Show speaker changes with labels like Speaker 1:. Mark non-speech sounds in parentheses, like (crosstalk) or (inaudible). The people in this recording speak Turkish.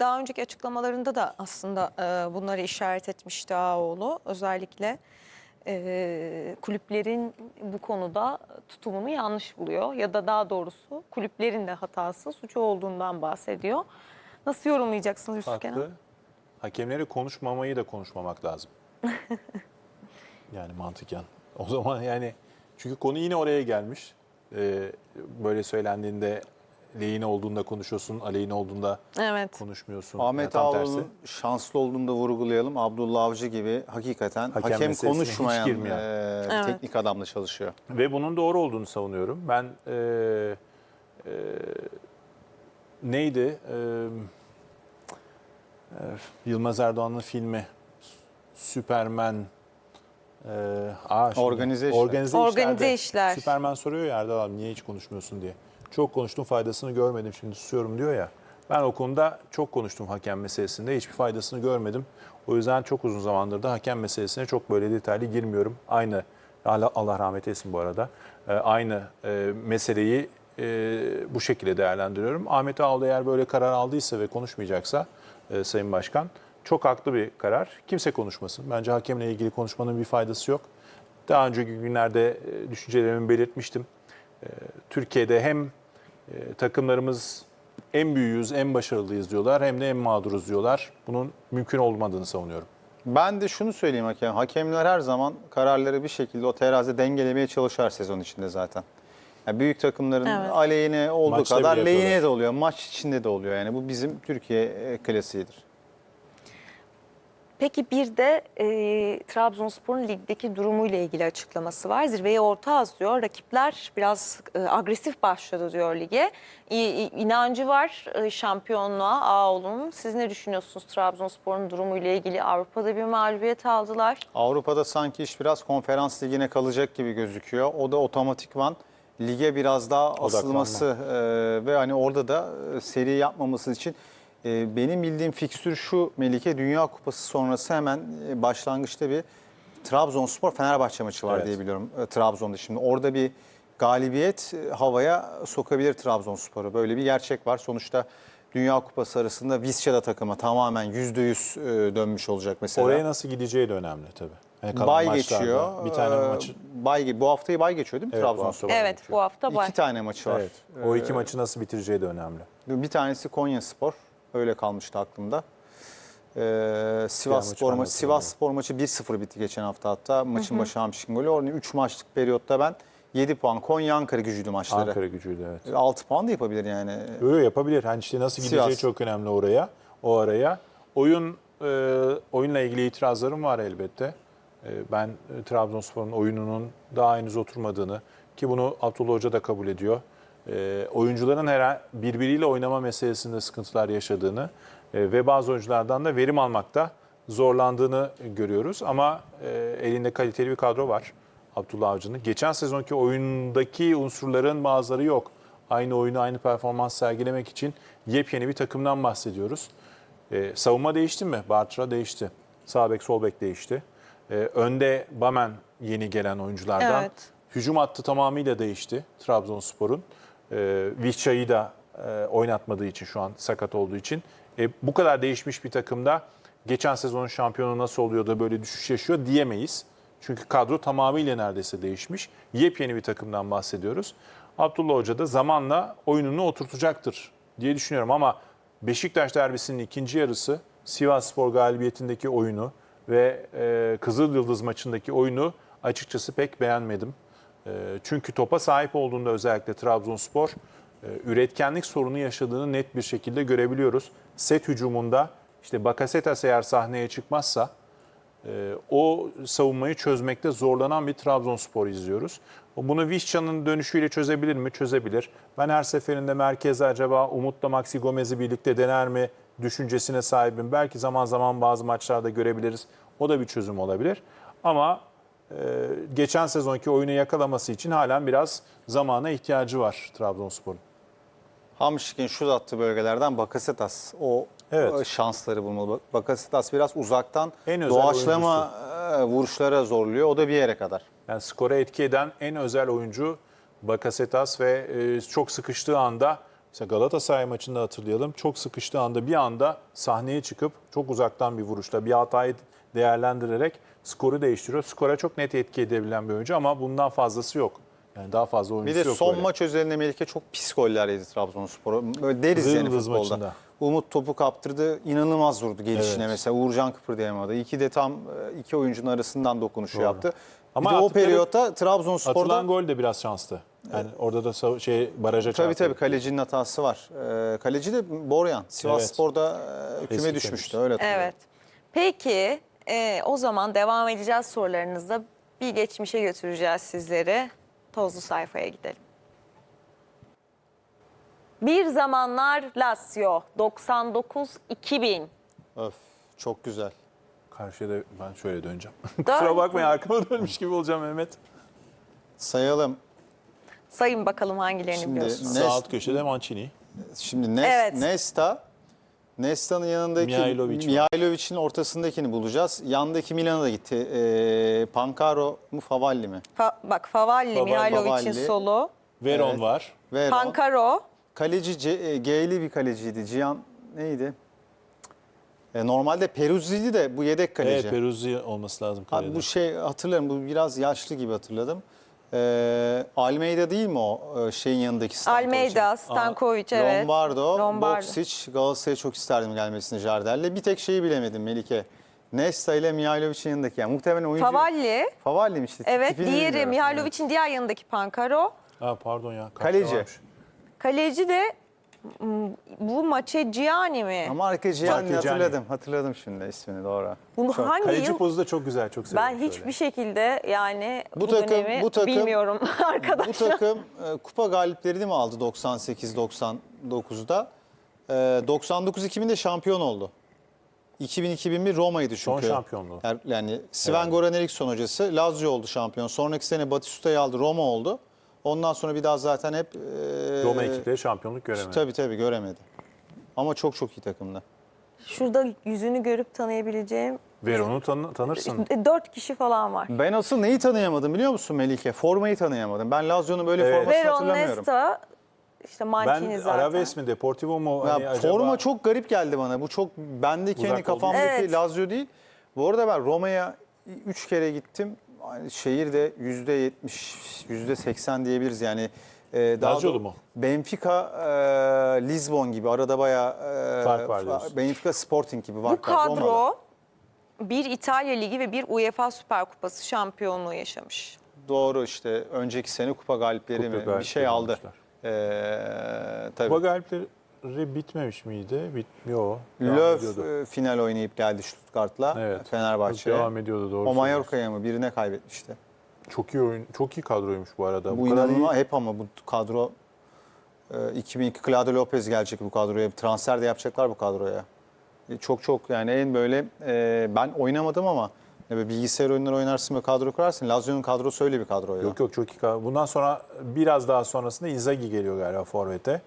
Speaker 1: Daha önceki açıklamalarında da aslında e, bunları işaret etmişti Ağoğlu. Özellikle e, kulüplerin bu konuda tutumunu yanlış buluyor. Ya da daha doğrusu kulüplerin de hatası, suçu olduğundan bahsediyor. Nasıl yorumlayacaksınız Yusuf Kenan?
Speaker 2: Haklı. Hakemleri konuşmamayı da konuşmamak lazım. (laughs) yani mantıken. O zaman yani çünkü konu yine oraya gelmiş. Ee, böyle söylendiğinde lehine olduğunda konuşuyorsun, aleyhine olduğunda
Speaker 1: Evet.
Speaker 2: konuşmuyorsun.
Speaker 3: Ahmet
Speaker 2: Yani.
Speaker 3: Ağoğlu'nun şanslı olduğunu da vurgulayalım. Abdullah Avcı gibi hakikaten
Speaker 2: Hakem
Speaker 3: hakem, konuşmayan e, bir
Speaker 1: Evet.
Speaker 3: teknik adamla çalışıyor.
Speaker 2: Ve bunun doğru olduğunu savunuyorum. Ben e, e, neydi? E, e, Yılmaz Erdoğan'ın filmi Süpermen e, aa, şimdi-
Speaker 3: Organize işler.
Speaker 2: Organize,
Speaker 1: Organize işler.
Speaker 2: Süpermen soruyor ya Erdal abi niye hiç konuşmuyorsun diye. Çok konuştum faydasını görmedim şimdi susuyorum diyor ya. Ben o konuda çok konuştum hakem meselesinde. Hiçbir faydasını görmedim. O yüzden çok uzun zamandır da hakem meselesine çok böyle detaylı girmiyorum. Aynı Allah, rahmet eylesin bu arada. Ee, aynı e, meseleyi e, bu şekilde değerlendiriyorum. Ahmet Ağol eğer böyle karar aldıysa ve konuşmayacaksa e, Sayın Başkan çok haklı bir karar. Kimse konuşmasın. Bence hakemle ilgili konuşmanın bir faydası yok. Daha önceki günlerde e, düşüncelerimi belirtmiştim. E, Türkiye'de hem e, takımlarımız en büyüğüz, en başarılıyız diyorlar hem de en mağduruz diyorlar. Bunun mümkün olmadığını savunuyorum.
Speaker 3: Ben de şunu söyleyeyim hakem. Hakemler her zaman kararları bir şekilde o terazide dengelemeye çalışar sezon içinde zaten. Yani büyük takımların
Speaker 1: Evet.
Speaker 3: aleyhine olduğu
Speaker 2: Maçta
Speaker 3: kadar lehine de oluyor. Maç içinde de oluyor. Yani bu bizim Türkiye e, klasiğidir.
Speaker 1: Peki bir de e, Trabzonspor'un ligdeki durumuyla ilgili açıklaması var. Zirveye orta az diyor. Rakipler biraz e, agresif başladı diyor lige. İ, i- inancı var e, şampiyonluğa Ağoğlu'nun. Siz ne düşünüyorsunuz Trabzonspor'un durumuyla ilgili? Avrupa'da bir mağlubiyet aldılar.
Speaker 3: Avrupa'da sanki iş biraz konferans ligine kalacak gibi gözüküyor. O da otomatikman lige biraz daha asılması e, ve hani orada da e, seri yapmaması için e, benim bildiğim fikstür şu Melike Dünya Kupası sonrası hemen e, başlangıçta bir Trabzonspor Fenerbahçe maçı var
Speaker 2: Evet.
Speaker 3: diye biliyorum e, Trabzon'da. Şimdi orada bir galibiyet e, havaya sokabilir Trabzonspor'u. Böyle bir gerçek var. Sonuçta Dünya Kupası arasında Visca'da takıma tamamen %100 e, dönmüş olacak mesela.
Speaker 2: Oraya nasıl gideceği de önemli tabii. Yani kalan
Speaker 3: Bay
Speaker 2: maçlarda
Speaker 3: geçiyor.
Speaker 2: Bir tane
Speaker 3: Ee,
Speaker 2: maçı.
Speaker 3: Bay bu haftayı bay geçiyor değil mi
Speaker 2: Evet, bu
Speaker 3: Trabzonspor?
Speaker 2: hafta bay
Speaker 1: Evet
Speaker 2: geçiyor.
Speaker 1: bu hafta var.
Speaker 3: İki tane maçı var.
Speaker 2: Evet. O iki
Speaker 3: Ee,
Speaker 2: maçı nasıl bitireceği de önemli.
Speaker 3: Bir tanesi Konya Spor. Öyle kalmıştı aklımda. Ee, Sivas Spor
Speaker 2: de
Speaker 3: Sivas Spor maçı 1-0 bitti geçen hafta hatta. Maçın başı Hamşik'in golü. Orada 3 maçlık periyotta ben 7 puan. Konya Ankara gücüydü maçları.
Speaker 2: Ankara gücüydü evet.
Speaker 3: 6 puan da yapabilir yani.
Speaker 2: Öyle yapabilir. Hani işte nasıl gideceği
Speaker 3: Sivas.
Speaker 2: çok önemli oraya. O araya. Oyun e, oyunla ilgili itirazlarım var elbette. E, ben e, Trabzonspor'un oyununun daha henüz oturmadığını ki bunu Abdullah Hoca da kabul ediyor. E, oyuncuların her birbiriyle oynama meselesinde sıkıntılar yaşadığını e, ve bazı oyunculardan da verim almakta zorlandığını görüyoruz. Ama e, elinde kaliteli bir kadro var Abdullah Avcı'nın. Geçen sezonki oyundaki unsurların bazıları yok. Aynı oyunu, aynı performans sergilemek için yepyeni bir takımdan bahsediyoruz. Ee, savunma değişti mi? Bartra değişti. Sağ bek, sol bek değişti. Ee, önde Bamen yeni gelen oyunculardan.
Speaker 1: Evet.
Speaker 2: Hücum hattı tamamıyla değişti Trabzonspor'un. Ee, Vihça'yı da e, oynatmadığı için şu an sakat olduğu için. E, bu kadar değişmiş bir takımda geçen sezonun şampiyonu nasıl oluyor da böyle düşüş yaşıyor diyemeyiz. Çünkü kadro tamamıyla neredeyse değişmiş. Yepyeni bir takımdan bahsediyoruz. Abdullah Hoca da zamanla oyununu oturtacaktır diye düşünüyorum ama Beşiktaş derbisinin ikinci yarısı Sivas Spor galibiyetindeki oyunu ve e, Kızıl Yıldız maçındaki oyunu açıkçası pek beğenmedim. E, çünkü topa sahip olduğunda özellikle Trabzonspor e, üretkenlik sorunu yaşadığını net bir şekilde görebiliyoruz. Set hücumunda işte Bakasetas eğer sahneye çıkmazsa e, o savunmayı çözmekte zorlanan bir Trabzonspor izliyoruz. Bunu Vişça'nın dönüşüyle çözebilir mi? Çözebilir. Ben her seferinde merkeze acaba Umut'la Maxi Gomez'i birlikte dener mi düşüncesine sahibim. Belki zaman zaman bazı maçlarda görebiliriz. O da bir çözüm olabilir. Ama geçen sezonki oyunu yakalaması için halen biraz zamana ihtiyacı var Trabzonspor'un.
Speaker 3: Hamşik'in şut attığı bölgelerden Bakasetas o
Speaker 2: Evet.
Speaker 3: e, şansları bulmalı. Bakasetas biraz uzaktan
Speaker 2: En
Speaker 3: doğaçlama e, vuruşlara zorluyor. O da bir yere kadar.
Speaker 2: Yani skora etki eden en özel oyuncu Bakasetas ve e, çok sıkıştığı anda Mesela Galatasaray maçında hatırlayalım. Çok sıkıştığı anda bir anda sahneye çıkıp çok uzaktan bir vuruşla bir hatayı değerlendirerek skoru değiştiriyor. Skora çok net etki edebilen bir oyuncu ama bundan fazlası yok. Yani daha fazla
Speaker 3: Bir
Speaker 2: oyuncusu
Speaker 3: de
Speaker 2: yok
Speaker 3: son
Speaker 2: böyle.
Speaker 3: maç özelinde Melike çok pis goller yedi Trabzonspor'a. Böyle deriz yani
Speaker 2: Yıldız
Speaker 3: futbolda.
Speaker 2: maçında.
Speaker 3: Umut topu kaptırdı. inanılmaz vurdu gelişine
Speaker 2: Evet.
Speaker 3: mesela. Uğurcan kıpırdayamadı. İki de tam e, iki oyuncunun arasından dokunuşu yaptı.
Speaker 2: Ama
Speaker 3: bir de o
Speaker 2: attıkları-
Speaker 3: periyotta Trabzonspor'da
Speaker 2: Atılan gol de biraz şanslı. Yani orada da şey baraja
Speaker 3: Tabii
Speaker 2: çarptı.
Speaker 3: tabii kalecinin hatası var. Ee, kaleci de Boryan. Sivas
Speaker 2: Evet.
Speaker 3: Spor'da e, küme
Speaker 2: Eski
Speaker 3: düşmüştü. Öyle hatırlıyorum.
Speaker 1: Evet. Peki e, o zaman devam edeceğiz sorularınızda. Bir geçmişe götüreceğiz sizleri. Tozlu sayfaya gidelim. Bir zamanlar Lazio 99-2000.
Speaker 3: Öf, çok güzel.
Speaker 2: Karşıya da ben şöyle döneceğim. (laughs)
Speaker 1: Dön.
Speaker 2: Kusura bakmayın arkama dönmüş gibi olacağım Mehmet.
Speaker 3: Sayalım.
Speaker 1: Sayın bakalım hangilerini
Speaker 3: Şimdi
Speaker 1: biliyorsunuz.
Speaker 3: ne-
Speaker 2: Sağ alt köşede Mancini.
Speaker 3: Şimdi Nes-
Speaker 1: Evet.
Speaker 3: Nesta, Nesta'nın yanındaki
Speaker 2: Mihailovic var.
Speaker 3: Mihailovic'in ortasındakini bulacağız. Yandaki Milan'a da gitti. Ee, Pancaro mu Favalli mi?
Speaker 1: Fa- bak Favalli,
Speaker 2: Favalli.
Speaker 1: Mihailovic'in
Speaker 3: Favalli.
Speaker 1: solu.
Speaker 2: Veron
Speaker 3: Evet.
Speaker 2: var.
Speaker 3: Ve
Speaker 1: Pancaro,
Speaker 3: kaleci C- e, G'li bir kaleciydi. Cihan neydi? E, normalde Peruzzi'ydi de bu yedek kaleci.
Speaker 2: Evet Peruzzi olması lazım
Speaker 3: Abi
Speaker 2: kalede.
Speaker 3: bu şey hatırlarım bu biraz yaşlı gibi hatırladım. Ee, Almeida değil mi o e, şeyin yanındaki Stankovic?
Speaker 1: Almeida, Stankovic evet.
Speaker 3: Lombardo,
Speaker 1: Lombardo.
Speaker 3: Boksic, Galatasaray'a çok isterdim gelmesini Jardel'le. Bir tek şeyi bilemedim Melike. Nesta ile Mihailovic'in yanındaki. Yani muhtemelen oyuncu...
Speaker 1: Favalli,
Speaker 3: Favalli'm işte.
Speaker 1: evet.
Speaker 3: tipini
Speaker 1: Diğeri
Speaker 3: bilmiyorum.
Speaker 1: Mihailovic'in diğer yanındaki Pancaro.
Speaker 2: Ha pardon ya.
Speaker 3: Kaleci.
Speaker 2: varmış.
Speaker 1: Kaleci de bu maçe Gianni mi?
Speaker 3: Ama Arkejian'ı
Speaker 2: Marchegiani.
Speaker 3: hatırladım. Hatırladım şimdi ismini doğru.
Speaker 1: Bunu
Speaker 3: Çok-
Speaker 1: hangi
Speaker 2: Kaleci
Speaker 1: yıl?
Speaker 2: pozu da çok güzel, çok seviyorum.
Speaker 1: Ben
Speaker 2: şöyle.
Speaker 1: hiçbir şekilde yani bu,
Speaker 3: Bu takım-
Speaker 1: dönemi
Speaker 3: bu takım-
Speaker 1: bilmiyorum (laughs)
Speaker 3: Bu
Speaker 1: arkadaşlar.
Speaker 3: takım e, kupa galiplerini mi aldı 98-99'da? E, 99-2000'de şampiyon oldu. 2000-2001 Roma'ydı çünkü.
Speaker 2: Son şampiyonluğu.
Speaker 3: Yani- Yani Sven Goran Eriksson hocası Lazio oldu şampiyon. Sonraki sene Batistuta'yı aldı Roma oldu. Ondan sonra bir daha zaten hep... e,
Speaker 2: Roma ekipleri şampiyonluk göremedi.
Speaker 3: Tabii tabii göremedi. Ama çok çok iyi takımda.
Speaker 1: Şurada yüzünü görüp tanıyabileceğim
Speaker 2: Veron'u tanı- tanırsın.
Speaker 1: e, dört kişi falan var.
Speaker 3: Ben asıl neyi tanıyamadım biliyor musun Melike? Formayı tanıyamadım. Ben Lazio'nun böyle
Speaker 2: Evet.
Speaker 3: formasını
Speaker 1: Veron,
Speaker 3: hatırlamıyorum.
Speaker 1: Nesta, işte Mancini
Speaker 2: Ben
Speaker 1: zaten.
Speaker 2: Araves mi, Deportivo mu?
Speaker 3: Ya
Speaker 2: hani acaba-
Speaker 3: forma çok garip geldi bana. Bu çok bendeki
Speaker 2: Uzak
Speaker 3: hani
Speaker 2: oldu.
Speaker 3: kafamdaki
Speaker 1: Evet.
Speaker 3: Lazio değil. Bu arada ben Roma'ya 3 kere gittim. Şehirde %70, %80 diyebiliriz yani. Ee, daha
Speaker 2: Laziolu
Speaker 3: doğ-
Speaker 2: mu?
Speaker 3: Benfica, e, Lisbon gibi arada bayağı e,
Speaker 2: Fark var diyorsun.
Speaker 3: Benfica Sporting gibi var.
Speaker 1: Bu kadro bir İtalya Ligi ve bir UEFA Süper Kupası şampiyonluğu yaşamış.
Speaker 3: Doğru işte önceki sene kupa galipleri
Speaker 2: Kupa
Speaker 3: mi bir
Speaker 2: galipleri
Speaker 3: şey aldı. Ee, tabii.
Speaker 2: Kupa galipleri bitmemiş miydi? Bitmiyor. Devam
Speaker 3: Löw e, final oynayıp geldi Stuttgart'la
Speaker 2: Evet.
Speaker 3: Fenerbahçe'ye.
Speaker 2: Devam ediyordu doğru.
Speaker 3: O. Mallorca'ya mı birine kaybetmişti.
Speaker 2: Çok iyi oyun, çok iyi kadroymuş bu arada.
Speaker 3: Bu,
Speaker 2: kadar
Speaker 3: inanılmaz
Speaker 2: iyi.
Speaker 3: hep ama bu kadro e, 2002 Claudio Lopez gelecek bu kadroya. Transfer de yapacaklar bu kadroya. E, Çok çok yani en böyle e, ben oynamadım ama ne böyle bilgisayar oyunları oynarsın ve kadro kurarsın. Lazio'nun kadrosu öyle bir kadro ya.
Speaker 2: Yok yok çok iyi kadro. Bundan sonra biraz daha sonrasında Inzaghi geliyor galiba Forvet'e.